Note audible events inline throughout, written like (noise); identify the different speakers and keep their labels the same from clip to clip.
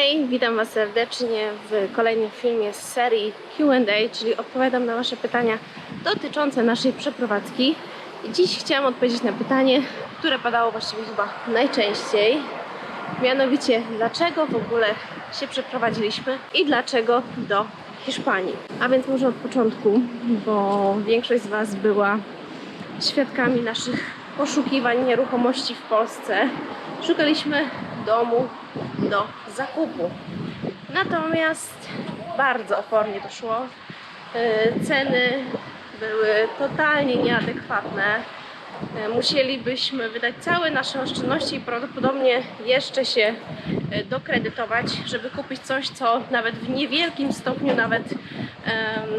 Speaker 1: Hej, witam Was serdecznie w kolejnym filmie z serii Q&A, czyli odpowiadam na Wasze pytania dotyczące naszej przeprowadzki. Dziś chciałam odpowiedzieć na pytanie, które padało właściwie chyba najczęściej. Mianowicie, dlaczego w ogóle się przeprowadziliśmy i dlaczego do Hiszpanii. A więc może od początku, bo większość z Was była świadkami naszych poszukiwań nieruchomości w Polsce. Szukaliśmy domu do zakupu. Natomiast bardzo opornie to szło. Yy, Ceny były totalnie nieadekwatne. Yy, Musielibyśmy wydać całe nasze oszczędności i prawdopodobnie jeszcze się yy, dokredytować, żeby kupić coś, co nawet w niewielkim stopniu nawet em,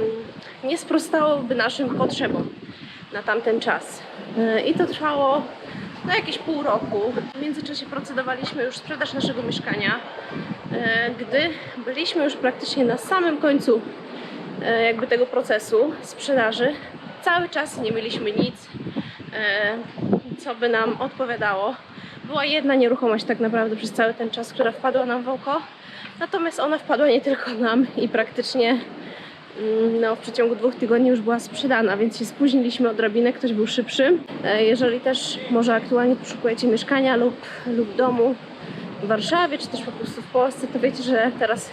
Speaker 1: nie sprostałoby naszym potrzebom na tamten czas. I to trwało no jakieś pół roku. W międzyczasie procedowaliśmy już sprzedaż naszego mieszkania. E, Gdy byliśmy już praktycznie na samym końcu e, jakby tego procesu sprzedaży, cały czas nie mieliśmy nic, e, co by nam odpowiadało. Była jedna nieruchomość tak naprawdę przez cały ten czas, która wpadła nam w oko. Natomiast ona wpadła nie tylko nam i praktycznie no, w przeciągu dwóch tygodni już była sprzedana, więc się spóźniliśmy odrobinę, ktoś był szybszy. E, Jeżeli też może aktualnie poszukujecie mieszkania lub, lub domu w Warszawie, czy też po prostu w Polsce, to wiecie, że teraz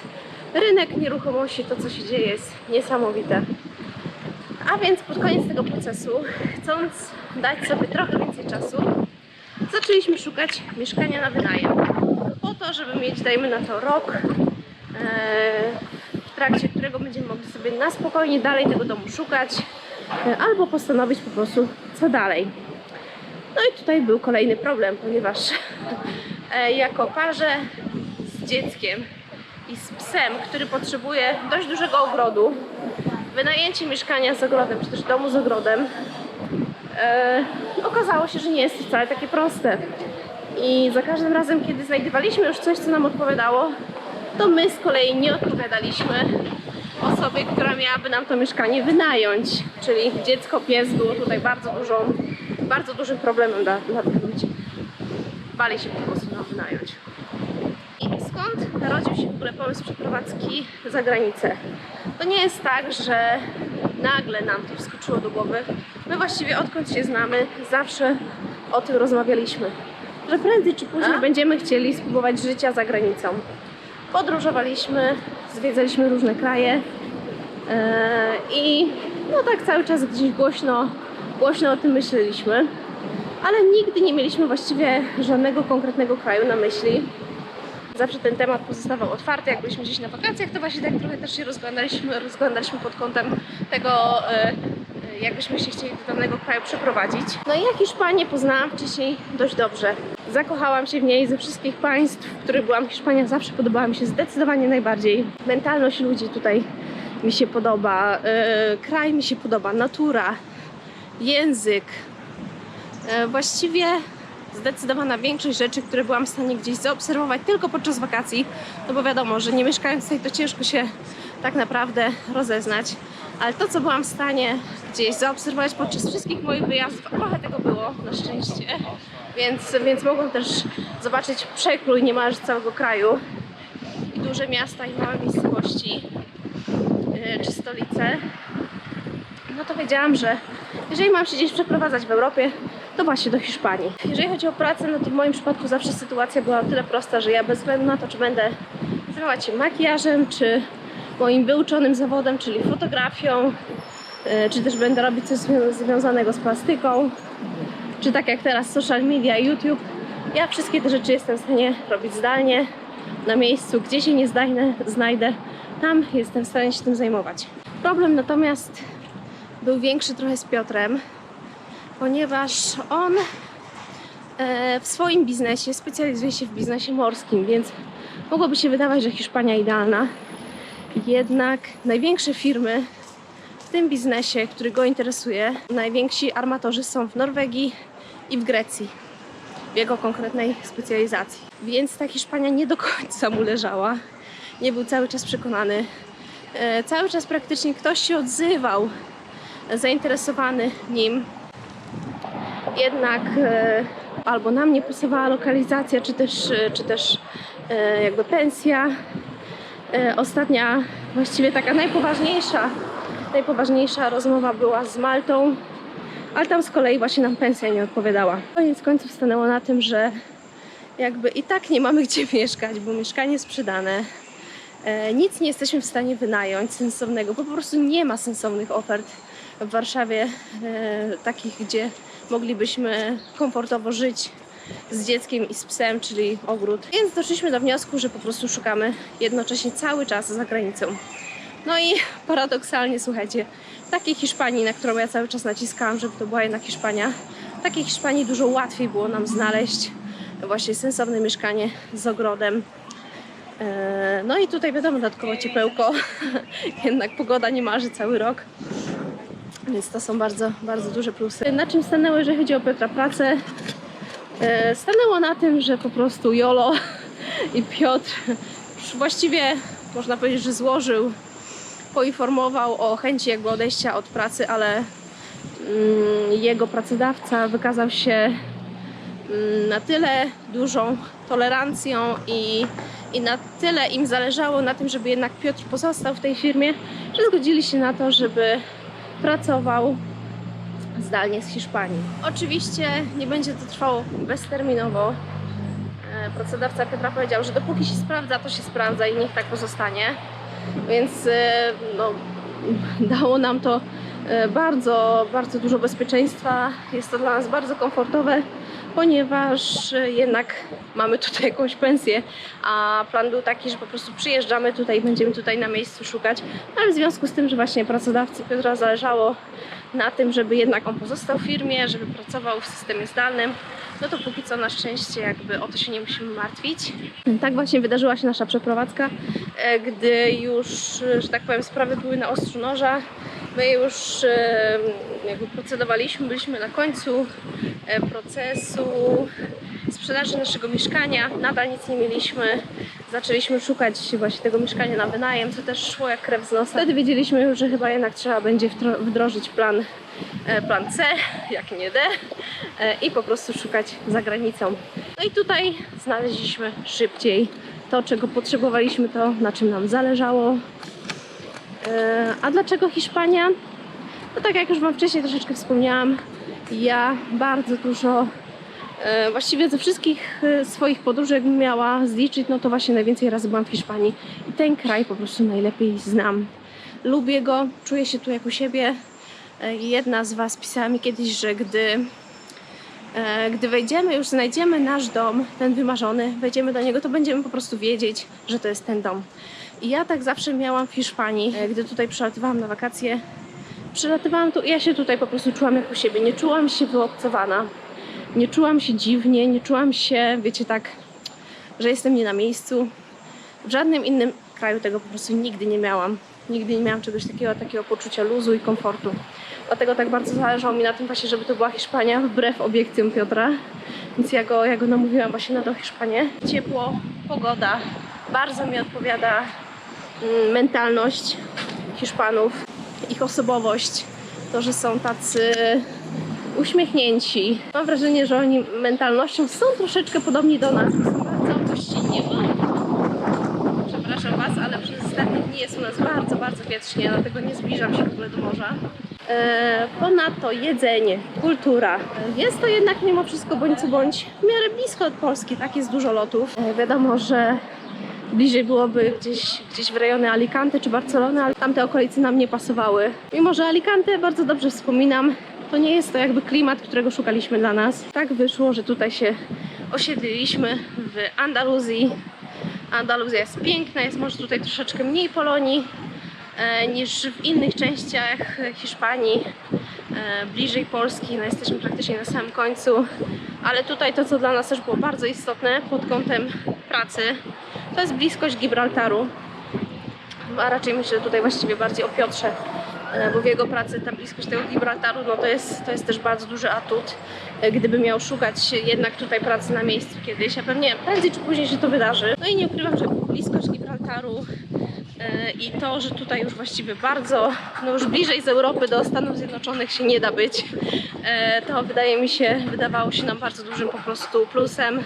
Speaker 1: rynek nieruchomości, to co się dzieje jest niesamowite. A więc pod koniec tego procesu, chcąc dać sobie trochę więcej czasu, zaczęliśmy szukać mieszkania na wynajem. Po to, żeby mieć, dajmy na to rok, e, trakcie którego będziemy mogli sobie na spokojnie dalej tego domu szukać, e, albo postanowić po prostu, co dalej. No i tutaj był kolejny problem, ponieważ (laughs) e, jako parze z dzieckiem i z psem, który potrzebuje dość dużego ogrodu, wynajęcie mieszkania z ogrodem, czy też domu z ogrodem, e, okazało się, że nie jest to wcale takie proste. I za każdym razem, kiedy znajdowaliśmy już coś, co nam odpowiadało, to my z kolei nie odpowiadaliśmy osobie, która miałaby nam to mieszkanie wynająć. Czyli dziecko, pies było tutaj bardzo dużą, bardzo dużym problemem dla, dla tych ludzi. Bali się po prostu nam wynająć. I skąd narodził się w ogóle pomysł przeprowadzki za granicę? To nie jest tak, że nagle nam to wskoczyło do głowy. My właściwie odkąd się znamy, zawsze o tym rozmawialiśmy. Że prędzej czy później będziemy chcieli spróbować życia za granicą. Podróżowaliśmy, zwiedzaliśmy różne kraje e, i no tak cały czas gdzieś głośno, głośno o tym myśleliśmy. Ale nigdy nie mieliśmy właściwie żadnego konkretnego kraju na myśli zawsze ten temat pozostawał otwarty. Jak byliśmy gdzieś na wakacjach, to właśnie tak trochę też się rozglądaliśmy, rozglądaliśmy pod kątem tego, e, e, jakbyśmy się chcieli do danego kraju przeprowadzić. No i ja Hiszpanię poznałam wcześniej dość dobrze. Zakochałam się w niej ze wszystkich państw, w których byłam. Hiszpania zawsze podobała mi się zdecydowanie najbardziej. Mentalność ludzi tutaj mi się podoba, e, kraj mi się podoba, natura, język, E, Właściwie zdecydowana większość rzeczy, które byłam w stanie gdzieś zaobserwować tylko podczas wakacji, no bo wiadomo, że nie mieszkając tutaj, to ciężko się tak naprawdę rozeznać. Ale to, co byłam w stanie gdzieś zaobserwować podczas wszystkich moich wyjazdów, trochę tego było na szczęście, więc, więc mogłam też zobaczyć przekrój niemalże całego kraju i duże miasta i małe miejscowości e, czy stolice no to wiedziałam, że jeżeli mam się gdzieś przeprowadzać w Europie, to właśnie do Hiszpanii. Jeżeli chodzi o pracę, no to w moim przypadku zawsze sytuacja była o tyle prosta, że ja bez względu na to, czy będę zajmować się makijażem, czy moim wyuczonym zawodem, czyli fotografią, e, czy też będę robić coś zwią- związanego z plastyką, czy tak jak teraz social media, YouTube, ja wszystkie te rzeczy jestem w stanie robić zdalnie, na miejscu, gdzie się nie zdajnę, znajdę, tam jestem w stanie się tym zajmować. Problem natomiast był większy trochę z Piotrem, ponieważ on e, w swoim biznesie specjalizuje się w biznesie morskim, więc mogłoby się wydawać, że Hiszpania idealna. Jednak największe firmy w tym biznesie, który go interesuje, najwięksi armatorzy są w Norwegii i w Grecji, w jego konkretnej specjalizacji. Więc ta Hiszpania nie do końca mu leżała. Nie był cały czas przekonany. E, Cały czas praktycznie ktoś się odzywał zainteresowany nim. Jednak e, albo nam nie pasowała lokalizacja, czy też, e, czy też jakby pensja. Ostatnia, właściwie taka najpoważniejsza, najpoważniejsza rozmowa była z Maltą, ale tam z kolei właśnie nam pensja nie odpowiadała. Koniec końców stanęło na tym, że jakby i tak nie mamy gdzie mieszkać, bo mieszkanie sprzedane. E, nic nie jesteśmy w stanie wynająć sensownego, po prostu nie ma sensownych ofert w Warszawie, e, takich, gdzie moglibyśmy komfortowo żyć z dzieckiem i z psem, czyli ogród. Więc doszliśmy do wniosku, że po prostu szukamy jednocześnie cały czas za granicą. No i (laughs) paradoksalnie, słuchajcie, takiej Hiszpanii, na którą ja cały czas naciskałam, żeby to była jednak Hiszpania, takiej Hiszpanii dużo łatwiej było nam znaleźć właśnie sensowne mieszkanie z ogrodem. E, No i tutaj wiadomo, dodatkowo ciepełko, (laughs) jednak pogoda niemalże cały rok. Więc to są bardzo, bardzo duże plusy. Na czym stanęło, jeżeli chodzi o Piotra pracę? E, Stanęło na tym, że po prostu Jolo (laughs) i Piotr właściwie można powiedzieć, że złożył, poinformował o chęci jakby odejścia od pracy, ale mm, jego pracodawca wykazał się mm, na tyle dużą tolerancją i, i na tyle im zależało na tym, żeby jednak Piotr pozostał w tej firmie, że zgodzili się na to, żeby pracował zdalnie z Hiszpanii. Oczywiście nie będzie to trwało bezterminowo. E, Pracodawca Piotra powiedział, że dopóki się sprawdza, to się sprawdza i niech tak pozostanie. Więc e, no, dało nam to e, bardzo, bardzo dużo bezpieczeństwa. Jest to dla nas bardzo komfortowe, ponieważ e, jednak mamy tutaj jakąś pensję, a plan był taki, że po prostu przyjeżdżamy tutaj i będziemy tutaj na miejscu szukać. Ale w związku z tym, że właśnie pracodawcy Piotra zależało na tym, żeby jednak on pozostał w firmie, żeby pracował w systemie zdalnym, no to póki co na szczęście jakby o to się nie musimy martwić. Tak właśnie wydarzyła się nasza przeprowadzka, e, gdy już, e, że tak powiem, sprawy były na ostrzu noża. My już jakby procedowaliśmy, byliśmy na końcu e, procesu sprzedaży naszego mieszkania. Nadal nic nie mieliśmy. Zaczęliśmy szukać właśnie tego mieszkania na wynajem, co też szło jak krew z nosa. Wtedy wiedzieliśmy już, że chyba jednak trzeba będzie wdrożyć plan, e, plan C, jak nie D, e, i po prostu szukać za granicą. No i tutaj znaleźliśmy szybciej to, czego potrzebowaliśmy, to na czym nam zależało. E, A dlaczego Hiszpania? No tak jak już Wam wcześniej troszeczkę wspomniałam, ja bardzo dużo, e, właściwie ze wszystkich e, swoich podróży, jakbym miała zliczyć, no to właśnie najwięcej razy byłam w Hiszpanii i ten kraj po prostu najlepiej znam. Lubię go, czuję się tu jak u siebie. Jedna z Was pisała mi kiedyś, że gdy gdy wejdziemy, już znajdziemy nasz dom, ten wymarzony, wejdziemy do niego, to będziemy po prostu wiedzieć, że to jest ten dom. I ja tak zawsze miałam w Hiszpanii, e, gdy tutaj przylatywałam na wakacje. Przylatywałam tu ja się tutaj po prostu czułam jak u siebie. Nie czułam się wyobcowana. Nie czułam się dziwnie, nie czułam się, wiecie, tak, że jestem nie na miejscu. W żadnym innym kraju tego po prostu nigdy nie miałam. Nigdy nie miałam czegoś takiego, takiego poczucia luzu i komfortu. Dlatego tak bardzo zależało mi na tym właśnie, żeby to była Hiszpania, wbrew obiekcjom Piotra. Więc ja go, ja go namówiłam właśnie na tą Hiszpanię. Ciepło, pogoda, bardzo mi odpowiada mentalność Hiszpanów, ich osobowość, to, że są tacy uśmiechnięci. Mam wrażenie, że oni mentalnością są troszeczkę podobni do nas. Są bardzo gościnni. Przepraszam Was, ale przez ostatnie dni jest u nas bardzo, bardzo wietrznie, dlatego nie zbliżam się w ogóle do morza. E, Ponadto jedzenie, kultura. Jest to jednak mimo wszystko bądź co bądź w miarę blisko od Polski, tak jest dużo lotów. E, Wiadomo, że bliżej byłoby gdzieś, gdzieś w rejony Alicante czy Barcelony, ale tamte okolice nam nie pasowały. Mimo, że Alicante bardzo dobrze wspominam, to nie jest to jakby klimat, którego szukaliśmy dla nas. Tak wyszło, że tutaj się osiedliliśmy w Andaluzji. Andaluzja jest piękna, jest może tutaj troszeczkę mniej Polonii e, niż w innych częściach Hiszpanii, e, bliżej Polski. No, jesteśmy praktycznie na samym końcu, ale tutaj to, co dla nas też było bardzo istotne pod kątem pracy, to jest bliskość Gibraltaru. A raczej myślę tutaj właściwie bardziej o Piotrze, e, bo w jego pracy ta bliskość tego Gibraltaru, no to jest, to jest też bardzo duży atut. E, Gdyby miał szukać jednak tutaj pracy na miejscu kiedyś, a pewnie prędzej czy później się to wydarzy. No i nie ukrywam, że bliskość Gibraltaru e, i to, że tutaj już właściwie bardzo, no już bliżej z Europy do Stanów Zjednoczonych się nie da być, to wydaje mi się, wydawało się nam bardzo dużym po prostu plusem.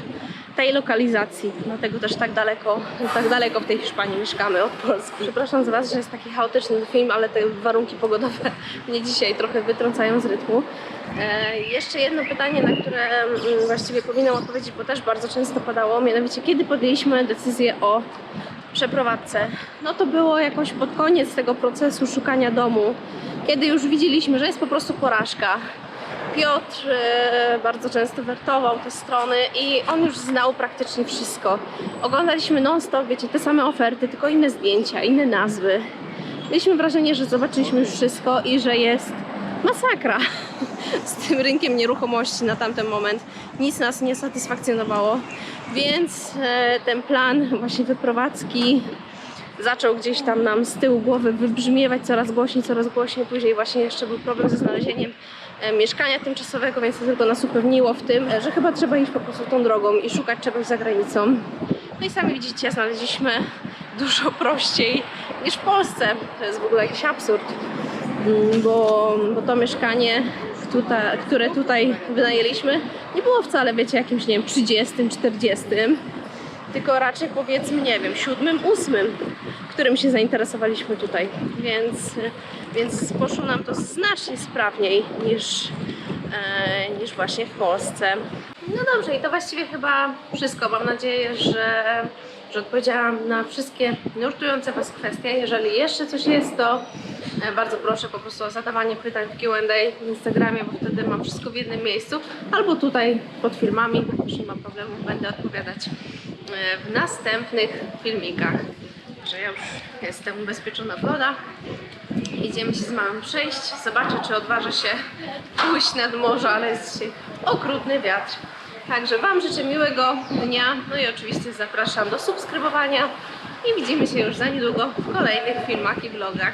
Speaker 1: Tej lokalizacji. Dlatego też tak daleko, tak daleko w tej Hiszpanii mieszkamy od Polski. Przepraszam za Was, że jest taki chaotyczny film, ale te warunki pogodowe (laughs) mnie dzisiaj trochę wytrącają z rytmu. E, jeszcze jedno pytanie, na które mm, właściwie powinnam odpowiedzieć, bo też bardzo często padało, mianowicie kiedy podjęliśmy decyzję o przeprowadzce. No to było jakoś pod koniec tego procesu szukania domu, kiedy już widzieliśmy, że jest po prostu porażka. Piotr e, bardzo często wertował te strony i on już znał praktycznie wszystko. Oglądaliśmy non-stop, wiecie, te same oferty, tylko inne zdjęcia, inne nazwy. Mieliśmy wrażenie, że zobaczyliśmy już wszystko i że jest masakra (laughs) z tym rynkiem nieruchomości na tamten moment. Nic nas nie satysfakcjonowało, więc e, ten plan właśnie wyprowadzki zaczął gdzieś tam nam z tyłu głowy wybrzmiewać coraz głośniej, coraz głośniej. Później właśnie jeszcze był problem ze znalezieniem mieszkania tymczasowego, więc to tylko nas upewniło w tym, e, że chyba trzeba iść po prostu tą drogą i szukać czegoś za granicą. No i sami widzicie, znaleźliśmy dużo prościej niż w Polsce. To jest w ogóle jakiś absurd, Mm, bo, bo to mieszkanie, które tutaj wynajęliśmy, nie było wcale, wiecie, jakimś, nie wiem, 30, 40 tylko raczej powiedzmy, nie wiem, siódmym, ósmym, którym się zainteresowaliśmy tutaj. Więc, więc poszło nam to znacznie sprawniej niż, e, niż właśnie w Polsce. No dobrze, i to właściwie chyba wszystko. Mam nadzieję, że, że odpowiedziałam na wszystkie nurtujące Was kwestie. Jeżeli jeszcze coś jest, to e, bardzo proszę po prostu o zadawanie pytań w Q&A w Instagramie, bo wtedy mam wszystko w jednym miejscu. Albo tutaj pod filmami, już nie ma problemu, będę odpowiadać w następnych filmikach. Że ja już jestem ubezpieczona w lodach. Idziemy się z mamą przejść, zobaczę czy odważę się pójść nad morze, ale jest dzisiaj okrutny wiatr. Także Wam życzę miłego dnia, no i oczywiście zapraszam do subskrybowania i widzimy się już za niedługo w kolejnych filmach i vlogach.